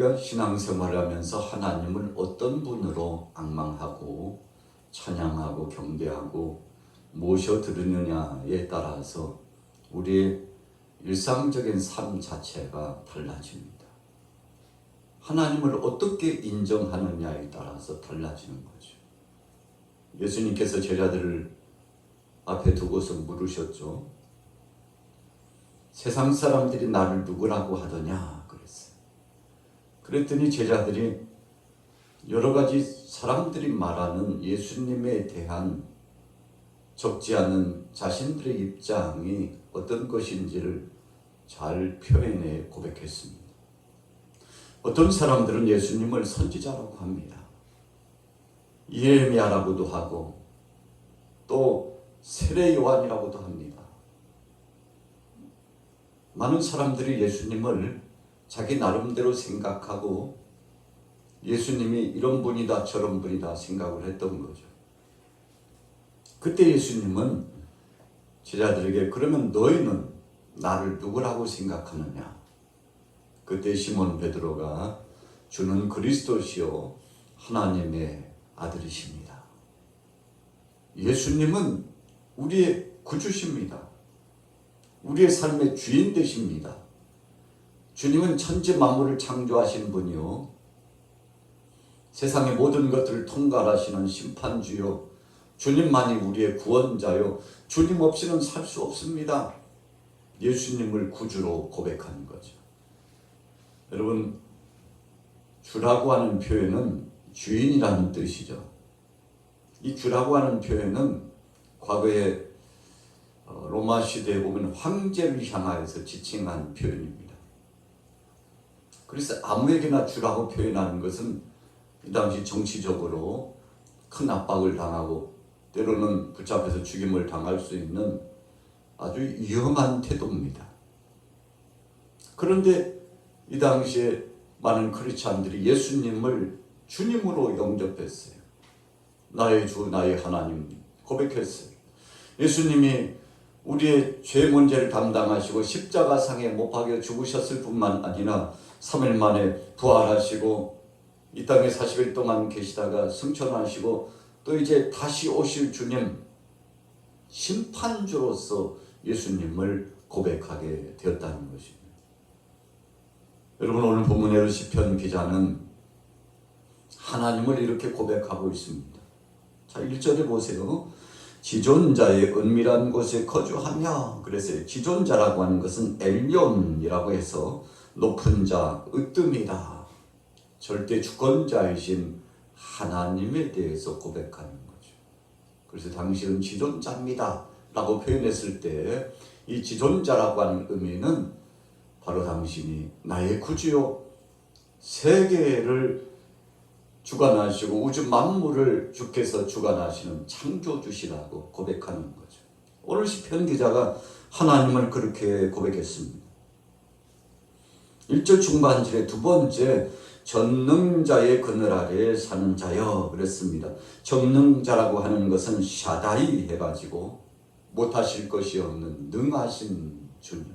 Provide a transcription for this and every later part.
우리가 신앙생활을 하면서 하나님을 어떤 분으로 악망하고 찬양하고 경배하고 모셔 들으느냐에 따라서 우리의 일상적인 삶 자체가 달라집니다. 하나님을 어떻게 인정하느냐에 따라서 달라지는 거죠. 예수님께서 제자들을 앞에 두고서 물으셨죠. 세상 사람들이 나를 누구라고 하더냐. 그랬더니 제자들이 여러 가지 사람들이 말하는 예수님에 대한 적지 않은 자신들의 입장이 어떤 것인지를 잘 표현해 고백했습니다. 어떤 사람들은 예수님을 선지자라고 합니다. 예레미야라고도 하고 또 세례 요한이라고도 합니다. 많은 사람들이 예수님을 자기 나름대로 생각하고 예수님이 이런 분이다 저런 분이다 생각을 했던 거죠. 그때 예수님은 제자들에게 그러면 너희는 나를 누구라고 생각하느냐? 그때 시몬 베드로가 주는 그리스도시요 하나님의 아들이십니다. 예수님은 우리의 구주십니다. 우리의 삶의 주인 되십니다. 주님은 천지 만물을 창조하신 분이요. 세상의 모든 것들을 통괄하시는 심판주요. 주님만이 우리의 구원자요. 주님 없이는 살 수 없습니다. 예수님을 구주로 고백하는 거죠. 여러분, 주라고 하는 표현은 주인이라는 뜻이죠. 이 주라고 하는 표현은 과거에 어, 로마 시대에 보면 황제를 향하여서 지칭한 표현입니다. 그래서 아무에게나 주라고 표현하는 것은 이 당시 정치적으로 큰 압박을 당하고 때로는 붙잡혀서 죽임을 당할 수 있는 아주 위험한 태도입니다. 그런데 이 당시에 많은 크리스찬들이 예수님을 주님으로 영접했어요. 나의 주, 나의 하나님 고백했어요. 예수님이 우리의 죄 문제를 담당하시고 십자가상에 못 박여 죽으셨을 뿐만 아니라 3일 만에 부활하시고 이 땅에 40일 동안 계시다가 승천하시고 또 이제 다시 오실 주님 심판주로서 예수님을 고백하게 되었다는 것입니다. 여러분 오늘 본문의 시편 기자는 하나님을 이렇게 고백하고 있습니다. 자, 1절에 보세요. 지존자의 은밀한 곳에 거주하며 그래서 지존자라고 하는 것은 엘리온이라고 해서 높은 자, 으뜸이다. 절대 주권자이신 하나님에 대해서 고백하는 거죠. 그래서 당신은 지존자입니다. 라고 표현했을 때 이 지존자라고 하는 의미는 바로 당신이 나의 구주요 세계를 주관하시고 우주 만물을 주께서 주관하시는 창조주시라고 고백하는 거죠. 오늘 시편 기자가 하나님을 그렇게 고백했습니다. 1절 중반절의 두 번째 전능자의 그늘 아래 사는 자여 그랬습니다. 전능자라고 하는 것은 샤다이 해가지고 못하실 것이 없는 능하신 주님,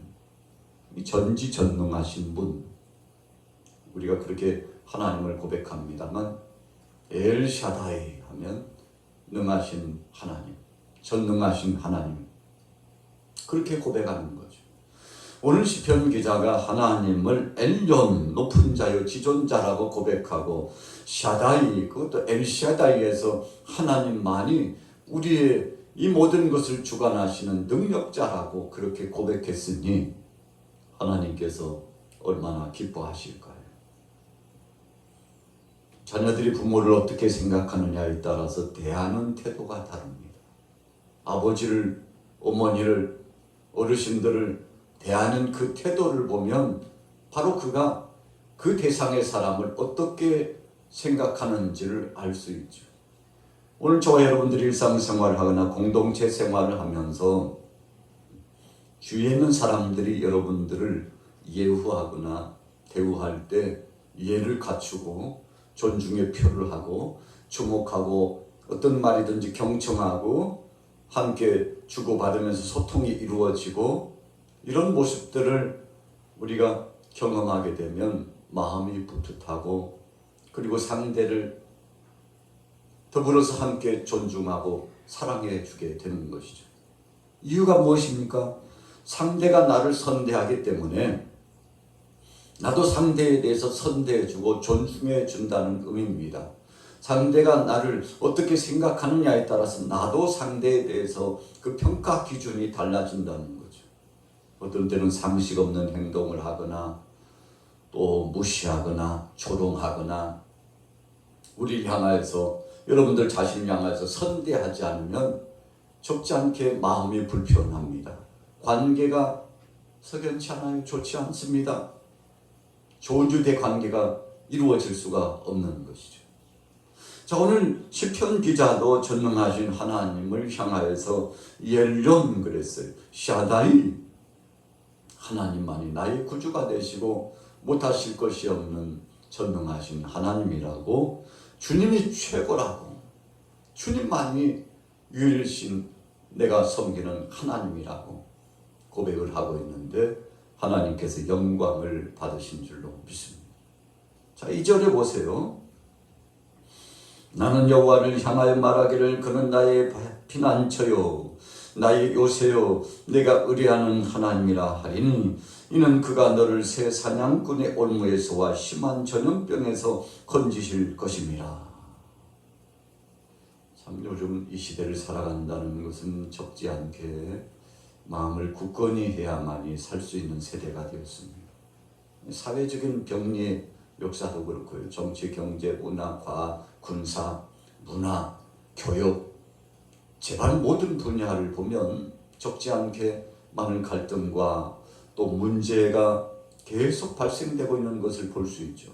전지전능하신 분. 우리가 그렇게 하나님을 고백합니다만 엘샤다이 하면 능하신 하나님, 전능하신 하나님 그렇게 고백하는 거죠. 오늘 시편 기자가 하나님을 엘yon 높은 자요 지존자라고 고백하고 샤다이 그것도 엘샤다이에서 하나님만이 우리의 이 모든 것을 주관하시는 능력자라고 그렇게 고백했으니 하나님께서 얼마나 기뻐하실까요? 자녀들이 부모를 어떻게 생각하느냐에 따라서 대하는 태도가 다릅니다. 아버지를, 어머니를, 어르신들을 대하는 그 태도를 보면 바로 그가 그 대상의 사람을 어떻게 생각하는지를 알 수 있죠. 오늘 저와 여러분들이 일상생활을 하거나 공동체 생활을 하면서 주위에 있는 사람들이 여러분들을 예우하거나 대우할 때 예를 갖추고 존중의 표를 하고 주목하고 어떤 말이든지 경청하고 함께 주고받으면서 소통이 이루어지고 이런 모습들을 우리가 경험하게 되면 마음이 뿌듯하고 그리고 상대를 더불어서 함께 존중하고 사랑해 주게 되는 것이죠. 이유가 무엇입니까? 상대가 나를 선대하기 때문에 나도 상대에 대해서 선대해 주고 존중해 준다는 의미입니다. 상대가 나를 어떻게 생각하느냐에 따라서 나도 상대에 대해서 그 평가 기준이 달라진다는 거죠. 어떤 때는 상식 없는 행동을 하거나 또 무시하거나 조롱하거나 우리를 향하여서 여러분들 자신을 향하여서 선대하지 않으면 적지 않게 마음이 불편합니다. 관계가 석연치 않아요. 좋지 않습니다. 좋은 유대 관계가 이루어질 수가 없는 것이죠. 자 오늘 시편 기자도 전능하신 하나님을 향하여서 옐론 그랬어요. 샤다이 하나님만이 나의 구주가 되시고 못하실 것이 없는 전능하신 하나님이라고 주님이 최고라고 주님만이 유일신 내가 섬기는 하나님이라고 고백을 하고 있는데 하나님께서 영광을 받으신 줄로 믿습니다. 자, 2절에 보세요. 나는 여호와를 향하여 말하기를 그는 나의 피난처요 나의 요새요 내가 의뢰하는 하나님이라 하리니 이는 그가 너를 새 사냥꾼의 올무에서와 심한 전염병에서 건지실 것임이라. 참 요즘 이 시대를 살아간다는 것은 적지 않게 마음을 굳건히 해야만이 살 수 있는 세대가 되었습니다. 사회적인 병리의 역사도 그렇고요. 정치, 경제, 문화, 과학, 군사, 문화, 교육, 제발 모든 분야를 보면 적지 않게 많은 갈등과 또 문제가 계속 발생되고 있는 것을 볼 수 있죠.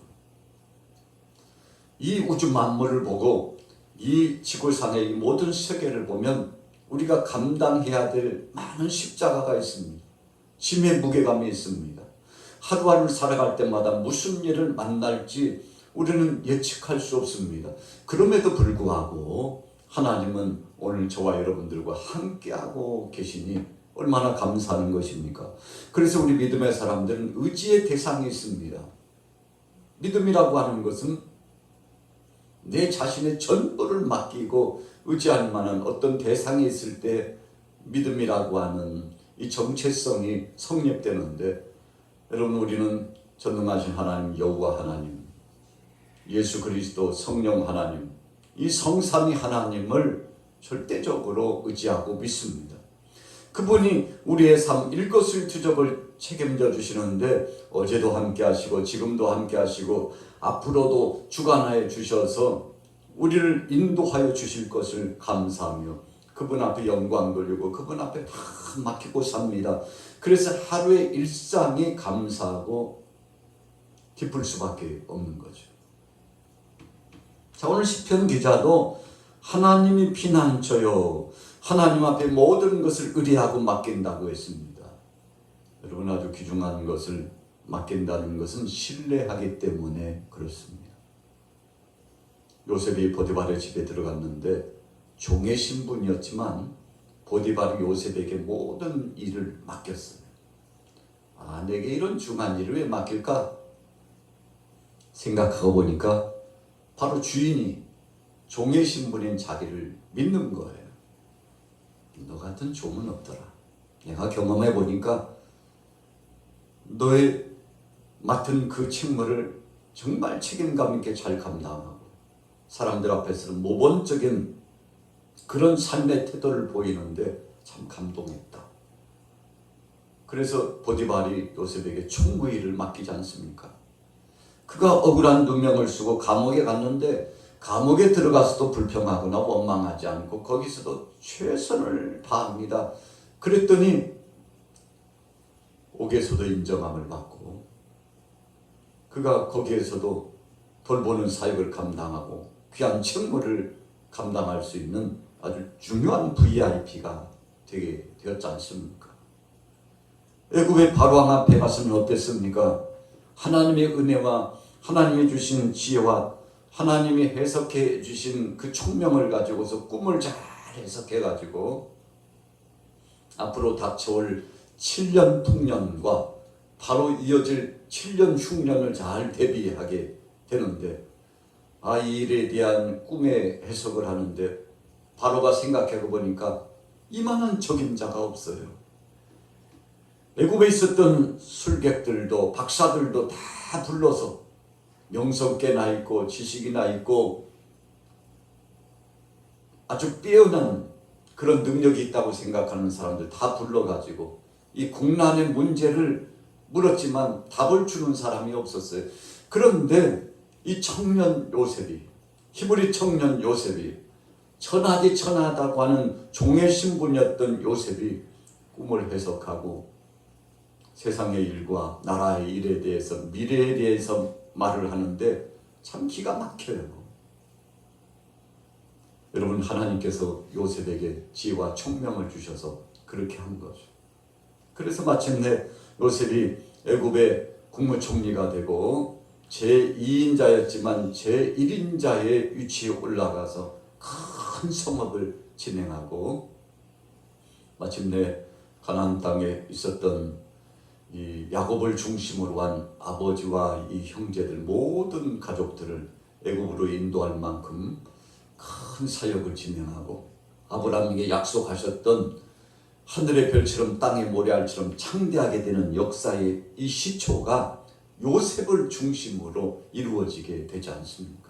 이 우주 만물을 보고 이 지구상의 이 모든 세계를 보면 우리가 감당해야 될 많은 십자가가 있습니다. 짐의 무게감이 있습니다. 하루하루 살아갈 때마다 무슨 일을 만날지 우리는 예측할 수 없습니다. 그럼에도 불구하고 하나님은 오늘 저와 여러분들과 함께하고 계시니 얼마나 감사하는 것입니까? 그래서 우리 믿음의 사람들은 의지의 대상이 있습니다. 믿음이라고 하는 것은 내 자신의 전부를 맡기고 의지할 만한 어떤 대상이 있을 때 믿음이라고 하는 이 정체성이 성립되는데 여러분 우리는 전능하신 하나님 여호와 하나님 예수 그리스도 성령 하나님 이 성삼위 하나님을 절대적으로 의지하고 믿습니다. 그분이 우리의 삶 일거수일투족을 책임져 주시는데 어제도 함께 하시고 지금도 함께 하시고 앞으로도 주관하여 주셔서 우리를 인도하여 주실 것을 감사하며 그분 앞에 영광 돌리고 그분 앞에 다 맡기고 삽니다. 그래서 하루의 일상이 감사하고 기쁠 수밖에 없는 거죠. 자 오늘 시편 기자도 하나님이 피난처요 하나님 앞에 모든 것을 의뢰하고 맡긴다고 했습니다. 여러분 아주 귀중한 것을 맡긴다는 것은 신뢰하기 때문에 그렇습니다. 요셉이 보디발의 집에 들어갔는데 종의 신분이었지만 보디발이 요셉에게 모든 일을 맡겼어요. 아, 내게 이런 중한 일을 왜 맡길까? 생각하고 보니까 바로 주인이 종의 신분인 자기를 믿는 거예요. 너 같은 종은 없더라. 내가 경험해 보니까 너의 맡은 그 책무를 정말 책임감 있게 잘 감당하고 사람들 앞에서는 모범적인 그런 삶의 태도를 보이는데 참 감동했다. 그래서 보디발이 요셉에게 총무일을 맡기지 않습니까? 그가 억울한 누명을 쓰고 감옥에 갔는데 감옥에 들어가서도 불평하거나 원망하지 않고 거기서도 최선을 다합니다. 그랬더니 옥에서도 인정함을 받고 그가 거기에서도 돌보는 사역을 감당하고 귀한 책무를 감당할 수 있는 아주 중요한 VIP가 되게 되었지 않습니까? 애굽의 바로왕 앞에 갔으면 어땠습니까? 하나님의 은혜와 하나님이 주신 지혜와 하나님이 해석해 주신 그 총명을 가지고서 꿈을 잘 해석해 가지고 앞으로 닥쳐올 7년 풍년과 바로 이어질 7년 흉년을 잘 대비하게 되는데 아, 이 일에 대한 꿈의 해석을 하는데 바로가 생각해 보니까 이만한 적임자가 없어요. 애굽에 있었던 술객들도 박사들도 다 불러서 명성께나 있고 지식이나 있고 아주 뛰어난 그런 능력이 있다고 생각하는 사람들 다 불러가지고 이 국난의 문제를 물었지만 답을 주는 사람이 없었어요. 그런데 이 청년 요셉이 히브리 청년 요셉이 천하디 천하다고 하는 종의 신분이었던 요셉이 꿈을 해석하고 세상의 일과 나라의 일에 대해서 미래에 대해서 말을 하는데 참 기가 막혀요. 여러분 하나님께서 요셉에게 지혜와 총명을 주셔서 그렇게 한 거죠. 그래서 마침내 요셉이 애굽의 국무총리가 되고 제2인자였지만 제1인자의 위치에 올라가서 큰 성업을 진행하고 마침내 가나안 땅에 있었던 이 야곱을 중심으로 한 아버지와 이 형제들 모든 가족들을 애굽으로 인도할 만큼 큰 사역을 진행하고 아브라함에게 약속하셨던 하늘의 별처럼 땅의 모래알처럼 창대하게 되는 역사의 이 시초가 요셉을 중심으로 이루어지게 되지 않습니까?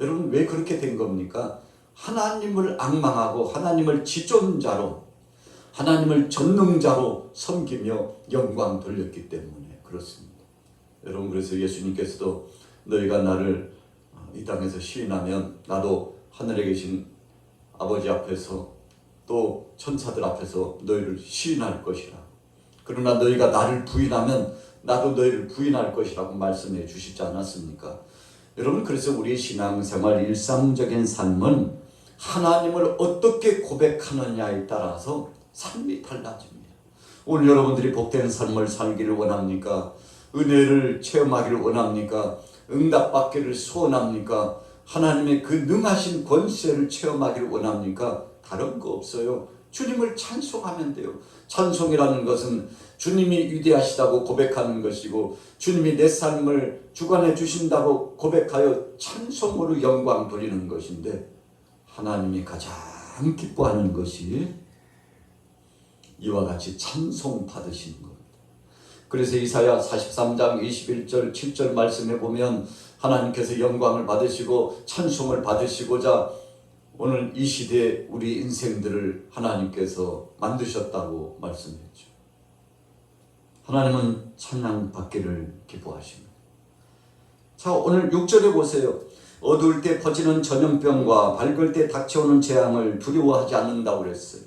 여러분 왜 그렇게 된 겁니까? 하나님을 악망하고 하나님을 지존자로 하나님을 전능자로 섬기며 영광 돌렸기 때문에 그렇습니다. 여러분 그래서 예수님께서도 너희가 나를 이 땅에서 시인하면 나도 하늘에 계신 아버지 앞에서 또 천사들 앞에서 너희를 시인할 것이라. 그러나 너희가 나를 부인하면 나도 너희를 부인할 것이라고 말씀해 주시지 않았습니까? 여러분 그래서 우리 신앙생활 일상적인 삶은 하나님을 어떻게 고백하느냐에 따라서 삶이 달라집니다. 오늘 여러분들이 복된 삶을 살기를 원합니까? 은혜를 체험하기를 원합니까? 응답받기를 소원합니까? 하나님의 그 능하신 권세를 체험하기를 원합니까? 다른 거 없어요. 주님을 찬송하면 돼요. 찬송이라는 것은 주님이 위대하시다고 고백하는 것이고 주님이 내 삶을 주관해 주신다고 고백하여 찬송으로 영광 돌리는 것인데 하나님이 가장 기뻐하는 것이 이와 같이 찬송 받으시는 겁니다. 그래서 이사야 43장 21절 7절 말씀해 보면 하나님께서 영광을 받으시고 찬송을 받으시고자 오늘 이 시대에 우리 인생들을 하나님께서 만드셨다고 말씀했죠. 하나님은 찬양 받기를 기뻐하십니다. 자, 오늘 6절에 보세요. 어두울 때 퍼지는 전염병과 밝을 때 닥쳐오는 재앙을 두려워하지 않는다고 그랬어요.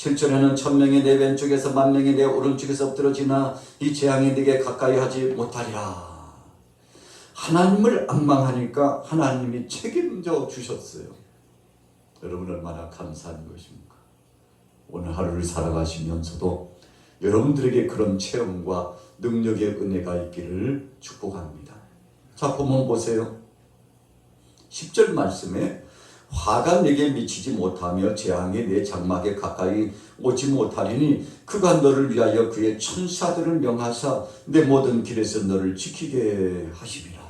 7절에는 천명이 내 왼쪽에서 만명이 내 오른쪽에서 엎드러지나 이 재앙이 네게 가까이 하지 못하리라. 하나님을 악망하니까 하나님이 책임져 주셨어요. 여러분 얼마나 감사한 것입니까? 오늘 하루를 살아가시면서도 여러분들에게 그런 체험과 능력의 은혜가 있기를 축복합니다. 자, 보면 보세요. 10절 말씀에 화가 내게 미치지 못하며 재앙이 내 장막에 가까이 오지 못하리니 그가 너를 위하여 그의 천사들을 명하사 내 모든 길에서 너를 지키게 하심이라.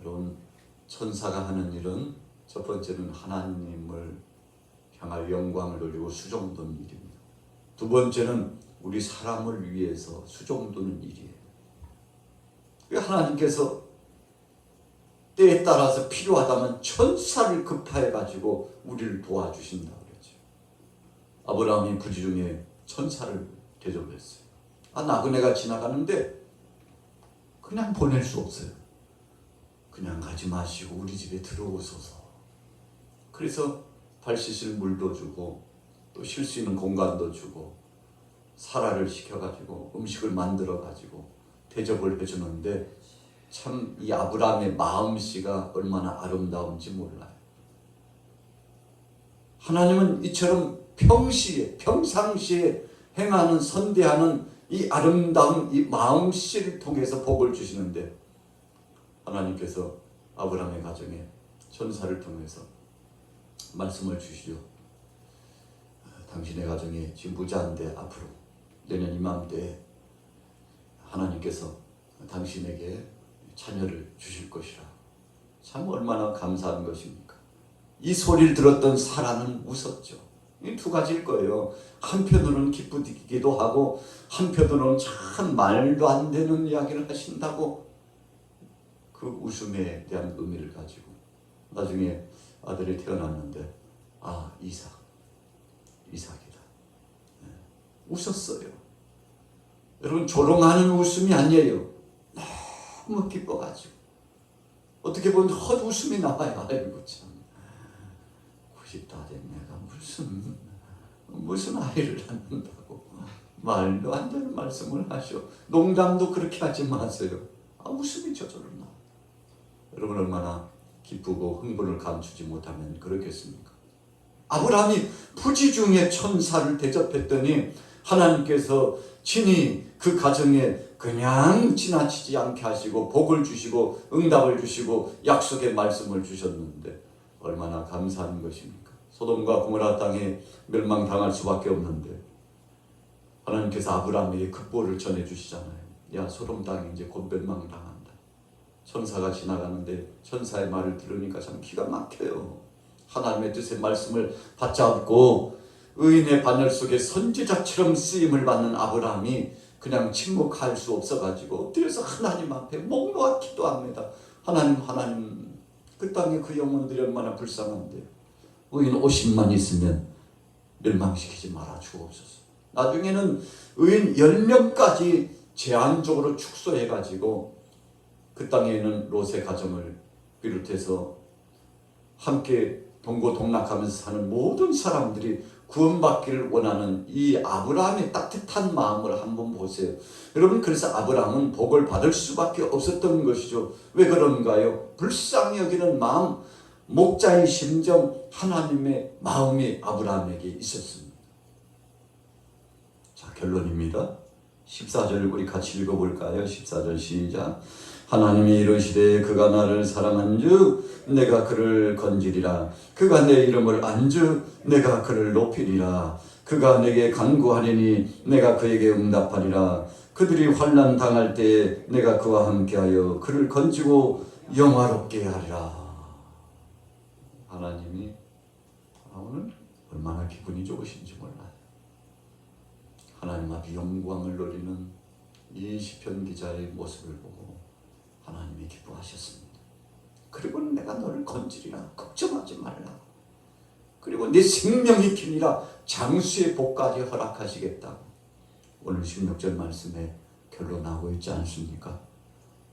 여러분 천사가 하는 일은 첫 번째는 하나님을 향할 영광을 돌리고 수종도는 일입니다. 두 번째는 우리 사람을 위해서 수종도는 일이에요. 하나님께서 때에 따라서 필요하다면 천사를 급파해 가지고 우리를 도와주신다 그랬죠. 아브라함이 부지 중에 천사를 대접했어요. 아 나그네가 지나가는데 그냥 보낼 수 없어요. 그냥 가지 마시고 우리 집에 들어오소서. 그래서 발 씻을 물도 주고 또 쉴 수 있는 공간도 주고 사라를 시켜가지고 음식을 만들어가지고 대접을 해주는데 참 이 아브라함의 마음씨가 얼마나 아름다운지 몰라요. 하나님은 이처럼 평시에 평상시에 행하는 선대하는 이 아름다운 이 마음씨를 통해서 복을 주시는데 하나님께서 아브라함의 가정에 천사를 통해서 말씀을 주시죠. 당신의 가정에 지금 부자인데 앞으로 내년 이맘때 하나님께서 당신에게 자녀를 주실 것이라. 참 얼마나 감사한 것입니까? 이 소리를 들었던 사라는 웃었죠. 이 두 가지일 거예요. 한편으로는 기쁘기도 하고 한편으로는 참 말도 안 되는 이야기를 하신다고 그 웃음에 대한 의미를 가지고 나중에 아들이 태어났는데 아 이삭 이삭이다 네. 웃었어요 여러분 조롱하는 웃음이 아니에요 너무 기뻐가지고. 어떻게 보면 헛웃음이 나와요 아이고 참. 90다 된 내가 무슨 무슨 아이를 낳는다고. 말도 안 되는 말씀을 하셔 농담도 그렇게 하지 마세요. 아 웃음이 저절로 나 여러분 얼마나 기쁘고 흥분을 감추지 못하면 그렇겠습니까? 아브라함이 부지 중에 천사를 대접했더니 하나님께서 친히 그 가정에 그냥 지나치지 않게 하시고 복을 주시고 응답을 주시고 약속의 말씀을 주셨는데 얼마나 감사한 것입니까? 소돔과 고모라 땅에 멸망당할 수밖에 없는데 하나님께서 아브라함에게 극보를 전해 주시잖아요. 야 소돔 땅이 이제 곧 멸망당한다. 천사가 지나가는데 천사의 말을 들으니까 참 기가 막혀요. 하나님의 뜻의 말씀을 받잡고 의인의 바늘 속에 선지자처럼 쓰임을 받는 아브라함이 그냥 침묵할 수 없어가지고 엎드려서 하나님 앞에 목 놓아 기도합니다. 하나님 하나님 그 땅에 그 영혼들이 얼마나 불쌍한데 의인 50만 있으면 멸망시키지 말아 주옵소서. 나중에는 의인 10명까지 제한적으로 축소해가지고 그 땅에 있는 롯의 가정을 비롯해서 함께 동고동락하면서 사는 모든 사람들이 구원받기를 원하는 이 아브라함의 따뜻한 마음을 한번 보세요. 여러분 그래서 아브라함은 복을 받을 수밖에 없었던 것이죠. 왜 그런가요? 불쌍히 여기는 마음, 목자의 심정, 하나님의 마음이 아브라함에게 있었습니다. 자 결론입니다. 14절 우리 같이 읽어볼까요? 14절 시작. 하나님이 이르시되 그가 나를 사랑한즉 내가 그를 건지리라. 그가 내 이름을 안즉 내가 그를 높이리라. 그가 내게 간구하리니 내가 그에게 응답하리라. 그들이 환난 당할 때 내가 그와 함께하여 그를 건지고 영화롭게 하리라. 하나님이 아, 오늘 얼마나 기분이 좋으신지 몰라요. 하나님 앞에 영광을 돌리는 이 시편 기자의 모습을 보고 하나님이 기뻐하셨습니다. 그리고 내가 너를 건지리라 걱정하지 말라. 그리고 네 생명이 기니라 장수의 복까지 허락하시겠다. 오늘 16절 말씀에 결론 나오고 있지 않습니까?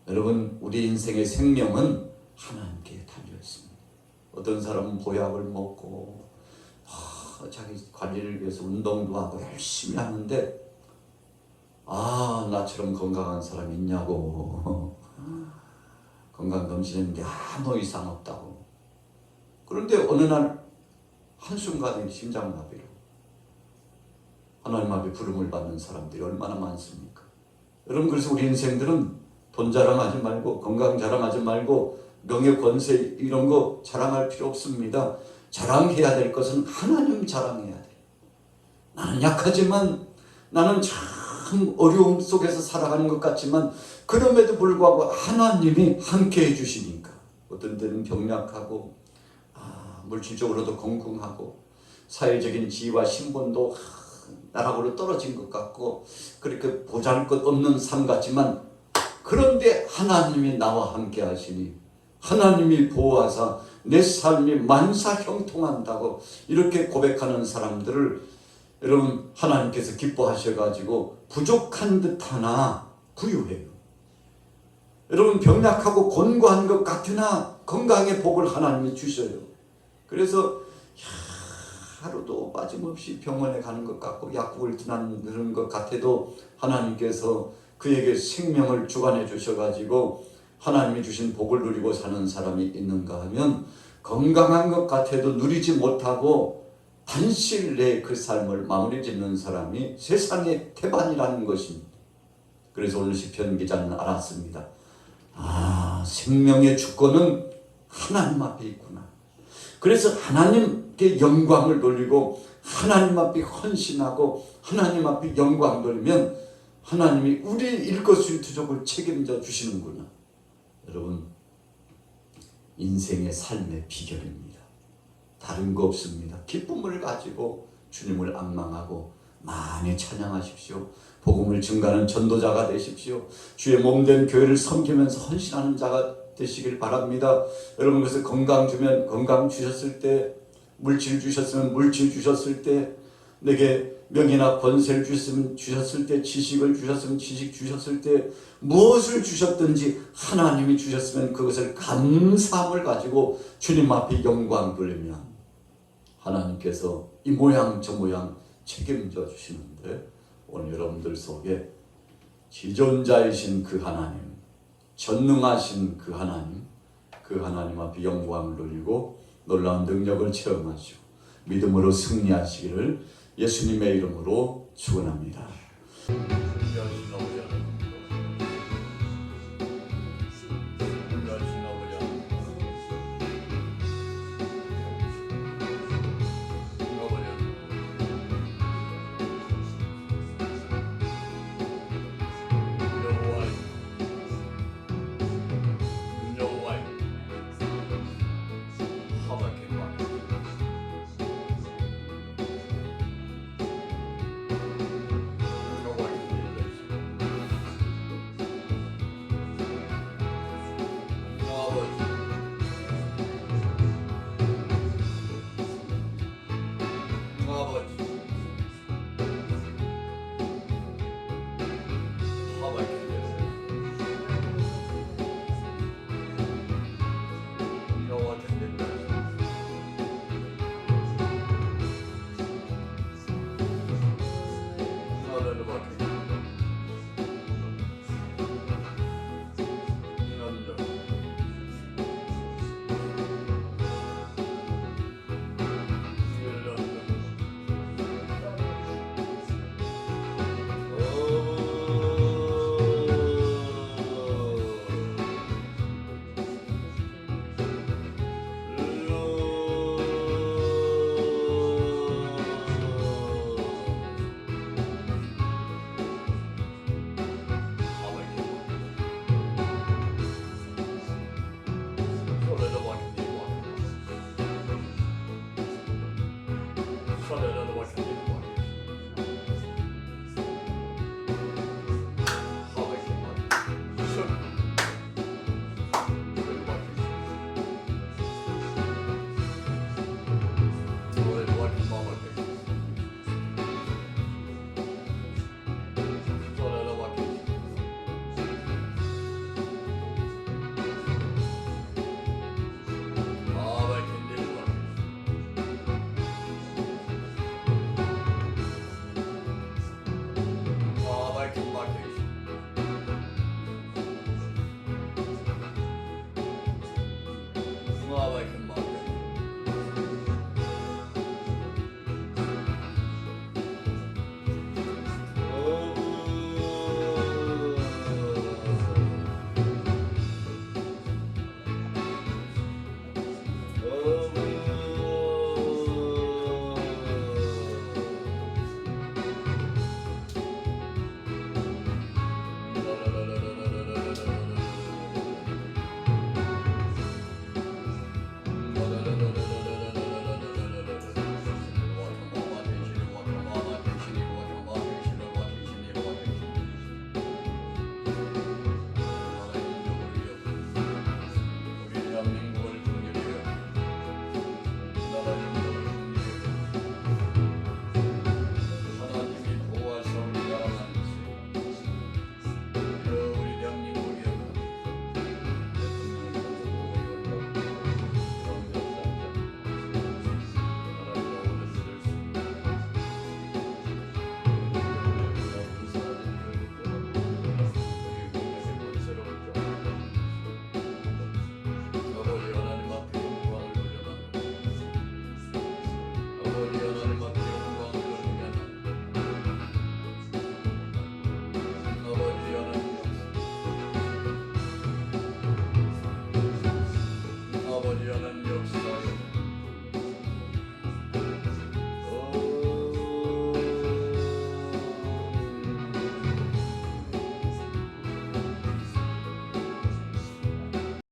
여러분 우리 인생의 생명은 하나님께 달려 있습니다. 어떤 사람은 보약을 먹고 아, 자기 관리를 위해서 운동도 하고 열심히 하는데 아 나처럼 건강한 사람 있냐고 건강검진했는데 아무 이상 없다고 그런데 어느 날 한순간에 심장마비로 하나님 앞에 부름을 받는 사람들이 얼마나 많습니까? 여러분 그래서 우리 인생들은 돈 자랑하지 말고 건강 자랑하지 말고 명예 권세 이런 거 자랑할 필요 없습니다. 자랑해야 될 것은 하나님 자랑해야 돼. 나는 약하지만 나는 참 어려움 속에서 살아가는 것 같지만 그럼에도 불구하고 하나님이 함께 해 주시니까 어떤 때는 병약하고 아, 물질적으로도 건강하고 사회적인 지위와 신분도 아, 나락으로 떨어진 것 같고 그렇게 보잘것 없는 삶 같지만 그런데 하나님이 나와 함께 하시니 하나님이 보호하사 내 삶이 만사 형통한다고 이렇게 고백하는 사람들을 여러분 하나님께서 기뻐하셔가지고 부족한 듯 하나 부유해요. 여러분 병약하고 곤고한 것 같으나 건강의 복을 하나님이 주셔요. 그래서 하루도 빠짐없이 병원에 가는 것 같고 약국을 드나드는 것 같아도 하나님께서 그에게 생명을 주관해 주셔가지고 하나님이 주신 복을 누리고 사는 사람이 있는가 하면 건강한 것 같아도 누리지 못하고 반실 내그 삶을 마무리 짓는 사람이 세상의 태반이라는 것입니다. 그래서 오늘 시편 기자는 알았습니다. 아, 생명의 주권은 하나님 앞에 있구나. 그래서 하나님께 영광을 돌리고 하나님 앞에 헌신하고 하나님 앞에 영광 돌리면 하나님이 우리 일거수일투족을 책임져 주시는구나. 여러분 인생의 삶의 비결입니다. 다른 거 없습니다. 기쁨을 가지고 주님을 악망하고 많이 찬양하십시오. 복음을 증가하는 전도자가 되십시오. 주의 몸된 교회를 섬기면서 헌신하는 자가 되시길 바랍니다. 여러분 그래서 건강 주면 건강 주셨을 때 물질 주셨으면 물질 주셨을 때 내게 명예나 권세를 주셨으면 주셨을 때 지식을 주셨으면 지식 주셨을 때 무엇을 주셨든지 하나님이 주셨으면 그것을 감사함을 가지고 주님 앞에 영광 돌리면 하나님께서 이 모양 저 모양 책임져 주시는데 오늘 여러분들 속에 지존자이신 그 하나님 전능하신 그 하나님 그 하나님 앞에 영광을 돌리고 놀라운 능력을 체험하시고 믿음으로 승리하시기를 예수님의 이름으로 축원합니다.